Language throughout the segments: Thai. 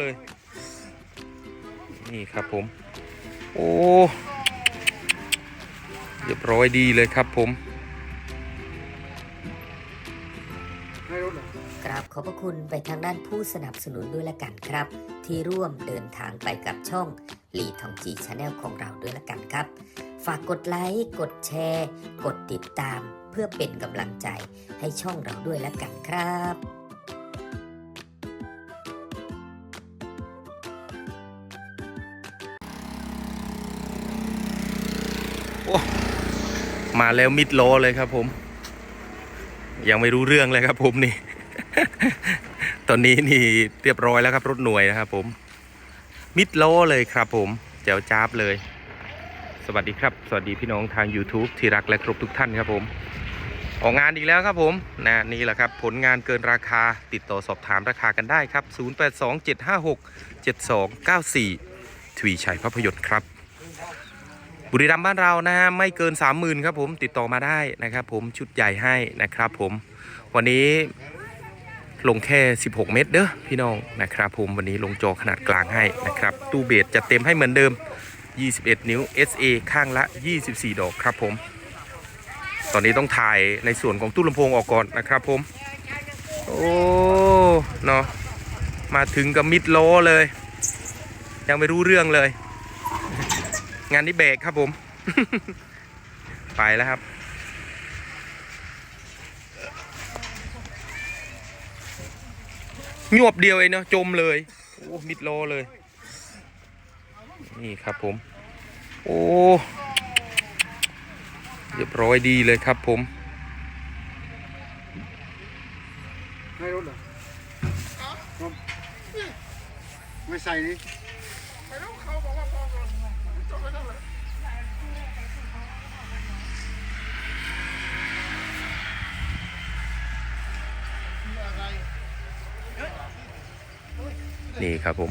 เลย นี่ครับผม โอ้เรียบร้อยดีเลยครับผมกราบขอบพระคุณไปทางด้านผู้สนับสนุนด้วยละกันครับ ที่ร่วมเดินทางไปกับช่องลีทองจีชาแนลของเราด้วยละกันครับ ฝากกดไลค์ กดแชร์ กดติดตาม เพื่อเป็นกำลังใจให้ช่องเราด้วยละกันครับ มาแล้วมิดโลเลยครับผม ยังไม่รู้เรื่องเลยครับผมนี่ ตอนนี้นี่เรียบร้อยแล้วครับรถหน่วยนะครับผม มิดโลเลยครับผมแจ๋วจ้าบเลย สวัสดีครับ สวัสดีพี่น้องทาง YouTube ที่รักและครบทุกท่านครับผม ออกงานอีกแล้วครับผมนะนี่แหละครับ ผลงานเกินราคาติดต่อสอบถามราคากันได้ครับ 0827567294ทวีชัยภาพยนตร์ครับ บุรีรัมย์บ้านเรานะฮะไม่เกิน 30,000ครับผมติดต่อมาได้นะครับผมชุดใหญ่ให้นะครับผมวันนี้ลงแค่ 16 เมตรเด้อพี่น้องนะครับผมวันนี้ลงจอขนาดกลางให้นะครับตู้เบสจะเต็มให้เหมือนเดิม 21 นิ้ว SA ข้างละ 24 ดอกครับผม ตอนนี้ต้องถ่ายในส่วนของตู้ลำโพงออกก่อนนะครับผม โอ้เนาะมาถึงกับมิดโลเลย ยังไม่รู้เรื่องเลย งานนี้เบรกครับผม ไปแล้วครับ หยวบเดียวเองเนาะจมเลยโอ้มิดโลเลย นี่ครับผม โอ้เรียบร้อยดีเลยครับผมไม่รถเหรอไม่ใส่นี่ นี่ครับผม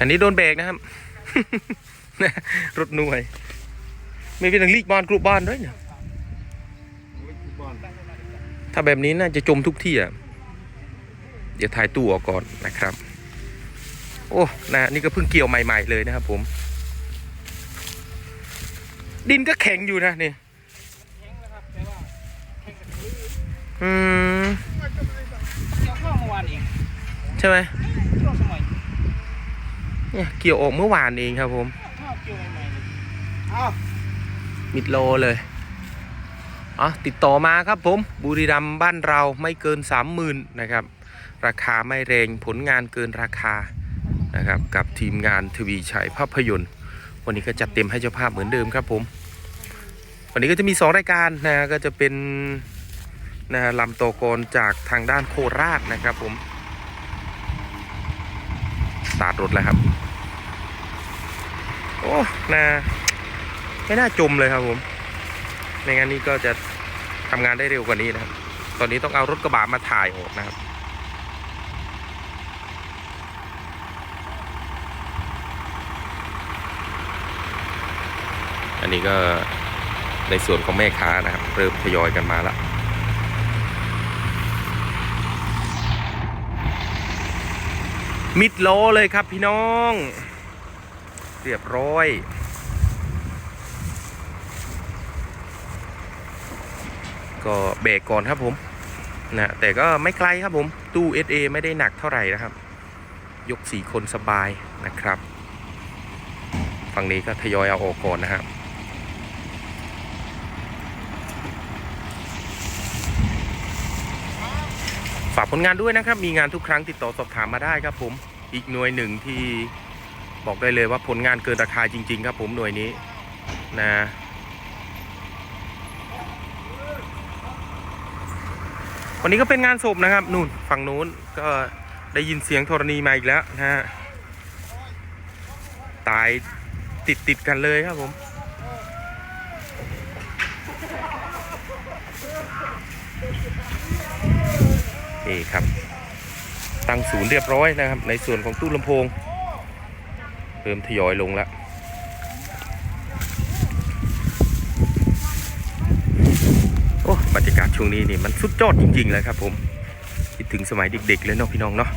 อันนี้โดนเบรกนะครับ รถหน่วย ไม่เป็นทางลีกบอลกรุ๊ปบอลด้วยเนี่ยถ้าแบบนี้น่าจะจมทุกที่อะ เดี๋ยวถ่ายตู้ออกก่อนนะครับ โอ้ นะ นี่ก็เพิ่งเกี่ยวใหม่ ๆ เลยนะครับผม ดินก็แข็งอยู่นะนี่อืมเกี่ยวข้าวเมื่อวานเองใช่ไหมช่วงสมัยเนี่ยเกี่ยวออกเมื่อวานเองครับผมข้าวเกี่ยวใหม่ๆเลยอ้าวมิดโลเลยอ๋อติดต่อมาครับผมบุรีรัมย์บ้านเราไม่เกิน 30,000นะครับ ราคาไม่แรงผลงานเกินราคานะครับกับทีมงานทวีชัยภาพยนตร์ วันนี้ก็จัดเต็มให้เจ้าภาพเหมือนเดิมครับผม วันนี้ก็จะมี 2 รายการนะก็จะเป็นนะฮะลำโตโกนจากทางด้านโคราชนะครับผมสตาร์ทรถแล้วครับ โอ้นะไม่น่าจมเลยครับผมในงานนี้ก็จะทำงานได้เร็วกว่านี้นะครับ ตอนนี้ต้องเอารถกระบะมาถ่ายออกนะครับ อันนี้ก็ในส่วนของแม่ค้านะครับ เริ่มทยอยกันมาล้วมิดโลเลยครับพี่น้อง เรียบร้อย ก็เบรกก่อนครับผมนะแต่ก็ไม่ไกลครับผม ตู้ SA ไม่ได้หนักเท่าไหร่นะครับ ยกสี่คนสบายนะครับ ฝั่งนี้ก็ทยอยเอาออกก่อนนะครับ ฝากผลงานด้วยนะครับ มีงานทุกครั้งติดต่อสอบถามมาได้ครับผม อีกหน่วยหนึ่งที่บอกได้เลยว่าผลงานเกินราคาจริง ๆ ครับผมหน่วยนี้นะวันนี้ก็เป็นงานศพนะครับนู่นฝั่งนู้นก็ได้ยินเสียงธรณีมาอีกแล้วนะฮะตายติดติดกันเลยครับผม นี่ครับ ตั้งศูนย์เรียบร้อยนะครับ ในส่วนของตู้ลำโพง เริ่มทยอยลงแล้วโอ้บรรยากาศช่วงนี้นี่มันสุดยอดจริงๆเลยครับผมคิดถึงสมัยเด็กๆเลยเนาะพี่น้องเนาะ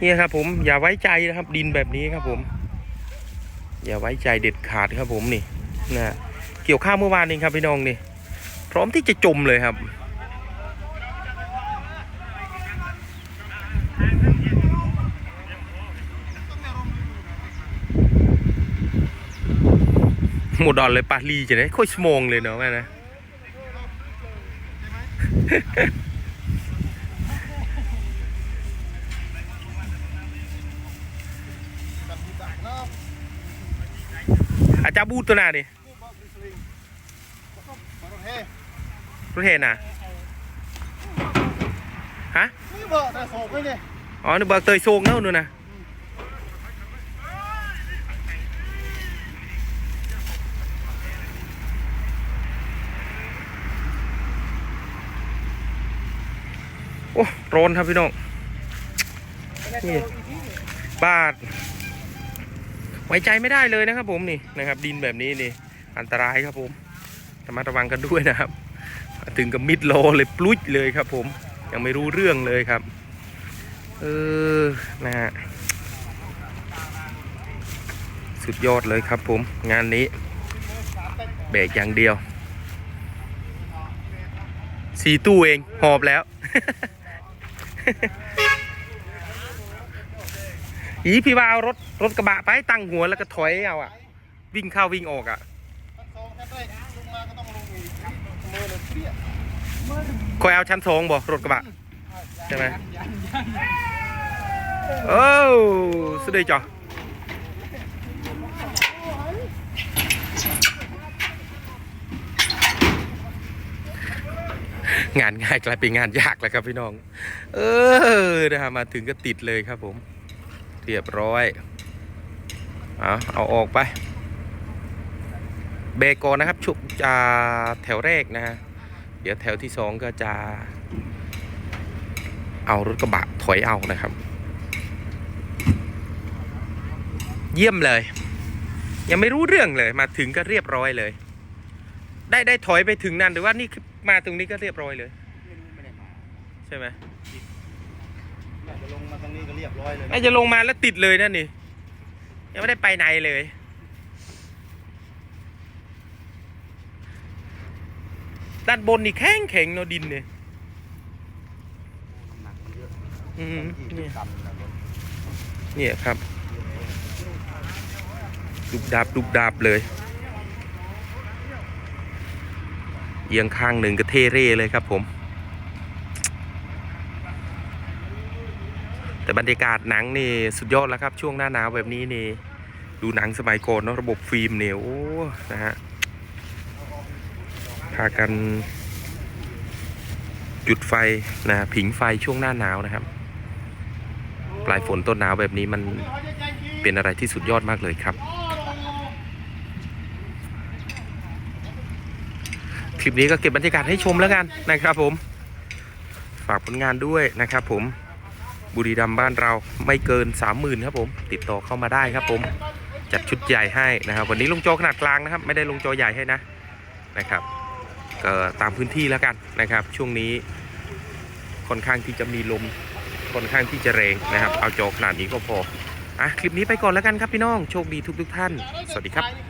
นี่ครับผมอย่าไว้ใจนะครับดินแบบนี้ครับผม อย่าไว้ใจเด็ดขาดครับผมนี่นะเกี่ยวข้าวเมื่อวานเองครับพี่น้องนี่ พร้อมที่จะจมเลยครับ หมดดอนเลยปารีจะได้ค่อยสมองเลยเนาะแม่นะอาจารย์บูตัวหน้าดิเฮ้ยรถเห็นน่ะฮะนี่เบอร์แต่โศกไม่เนี่ยอ๋อนี่เบิกเตยโซงเนาะนู่นนะ อ้ร้อนครับพี่น้องนี่บาทไว้ใจไม่ได้เลยนะครับ ผมนี่นะครับ ดินแบบนี้นี่ อันตรายครับผมระมัดระวังกันด้วยนะครับ ถึงกับมิดโลเลยปลุ๊ยเลยครับ ผมยังไม่รู้เรื่องเลยครับ เออนะฮะสุดยอดเลยครับผมงานนี้เบกอย่างเดียวสี่ตู้เอง หอบแล้ว อีพี่ว่าเอารถรถกระบะไปตั้งหัวแล้วก็ถอยเอาอะวิ่งเข้าวิ่งออกอะคอลงอีกมือเลยเปี้ยคอยเอาชั้นสองบ่รถกระบะใช่ไหมโอ้สุดยอด งานง่ายกลายเป็นงานยากแล้วครับพี่น้อง เออนะครับมาถึงก็ติดเลยครับผม เรียบร้อยเอาเอาออกไปเบรกก่อนนะครับชุบจะแถวแรกนะฮะเดี๋ยวแถวที่สองก็จะ เอารถกระบะถอยเอานะครับ เยี่ยมเลย ยังไม่รู้เรื่องเลยมาถึงก็เรียบร้อยเลย ได้ได้ถอยไปถึงนั่นหรือว่านี่คือมาตรงนี้ก็เรียบร้อยเลย ไม่ได้มาใช่ไหมอยากจะลงมาตรงนี้ก็เรียบร้อยเลยน่าจะลงมาแล้วติดเลยนั่นนี่ยังไม่ได้ไปไหนเลย ด้านบนนี่แข็งแข็งเนาะดินเนี่ยหนักเยอะอืมที่เนี่ยต่ำนะบนเนี่ยครับ ดุบดาบดุบดาบเลย เอียงข้างหนึ่งก็เทเร่เลยครับผม แต่บรรยากาศหนังนี่สุดยอดแล้วครับ ช่วงหน้าหนาวแบบนี้นี่ ดูหนังสมัยก่อนเนาะระบบฟิล์มเนี่ยโอ้นะฮะพากันจุดไฟนะผิงไฟช่วงหน้าหนาวนะครับ ปลายฝนต้นหนาวแบบนี้มันเป็นอะไรที่สุดยอดมากเลยครับ คลิปนี้ก็เก็บบรรยากาศให้ชมแล้วกันนะครับผม ฝากผลงานด้วยนะครับผมบุรีรัมย์บ้านเราไม่เกิน 30,000ครับผม ติดต่อเข้ามาได้ครับผม จัดชุดใหญ่ให้นะครับ วันนี้ลงจอขนาดกลางนะครับ ไม่ได้ลงจอใหญ่ให้นะนะครับก็ตามพื้นที่แล้วกันนะครับ ช่วงนี้ค่อนข้างที่จะมีลมค่อนข้างที่จะแรงนะครับ เอาจอขนาดนี้ก็พออะคลิปนี้ไปก่อนแล้วกันครับพี่น้องโชคดีทุกทุกท่าน สวัสดีครับ